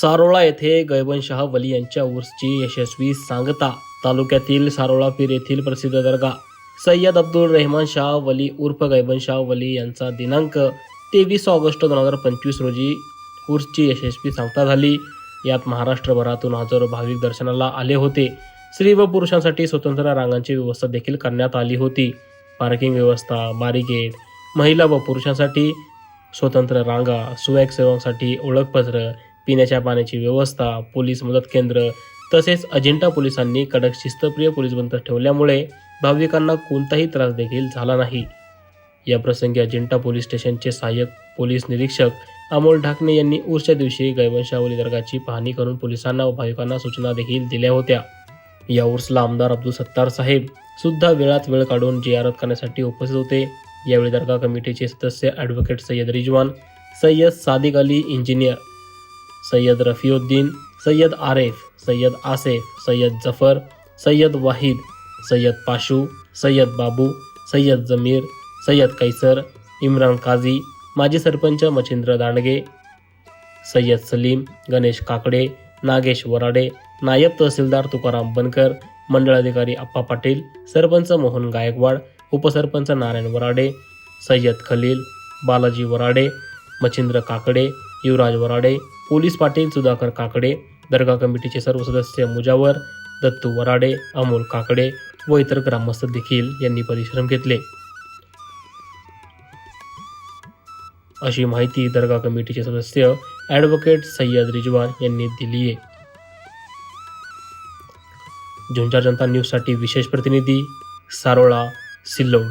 सारोळा येथे गैबनशाह वली यांच्या उर्सची यशस्वी सांगता तालुक्यातील सारोळा पीर येथील प्रसिद्ध दर्गा. सय्यद अब्दुल रेहमान शाह वली उर्फ गैबनशाह वली यांचा दिनांक तेवीस ऑगस्ट दोन हजार पंचवीस रोजी उर्सची यशस्वी सांगता झाली. यात महाराष्ट्रभरातून हजारो भाविक दर्शनाला आले होते. स्त्री व पुरुषांसाठी स्वतंत्र रांगांची व्यवस्था देखील करण्यात आली होती. पार्किंग व्यवस्था बारीगेट महिला व पुरुषांसाठी स्वतंत्र रांगा सुवॅग सेवांसाठी ओळखपत्र पिण्याच्या पाण्याची व्यवस्था पोलीस मदत केंद्र तसेच अजिंठा पोलिसांनी कडक शिस्तप्रिय पोलीस बंद ठेवल्यामुळे भाविकांना कोणताही त्रास देखील झाला नाही. या प्रसंगी अजिंठा पोलीस स्टेशनचे सहाय्यक पोलीस निरीक्षक अमोल ढाकणे यांनी ऊर्च्या दिवशी गैवंशावली दर्गाची पाहणी करून पोलिसांना व भाविकांना सूचना देखील दिल्या होत्या. या उर्सला आमदार अब्दुल सत्तार साहेब सुद्धा वेळात वेळ काढून जियारत करण्यासाठी उपस्थित होते. यावेळी दर्गा कमिटीचे सदस्य ॲडव्होकेट सय्यद रिजवान सय्यद सादिक अली इंजिनियर सय्यद रफिउद्दीन सय्यद आरेफ सय्यद आसेफ सय्यद जफर सय्यद वाहिद सय्यद पाशू सय्यद बाबू सय्यद जमीर सय्यद कैसर इम्रान काझी माजी सरपंच मच्छिंद्र दांडगे सय्यद सलीम गणेश काकडे नागेश वराडे नायब तहसीलदार तुकाराम बनकर मंडळाधिकारी अप्पा पाटील सरपंच मोहन गायकवाड उपसरपंच नारायण वराडे सय्यद खलील बालाजी वराडे मच्छिंद्र काकडे युवराज वराडे पोलीस पाटील सुधाकर काकडे दर्गा कमिटीचे सर्व सदस्य मुजावर दत्तू वराडे अमोल काकडे व इतर ग्रामस्थ देखील यांनी परिश्रम घेतले. अशी माहिती दर्गा कमिटीचे सदस्य ॲडव्होकेट सय्यद रिजवान यांनी दिली आहे. झुंजार जनता न्यूजसाठी विशेष प्रतिनिधी सारोळा सिल्लोड.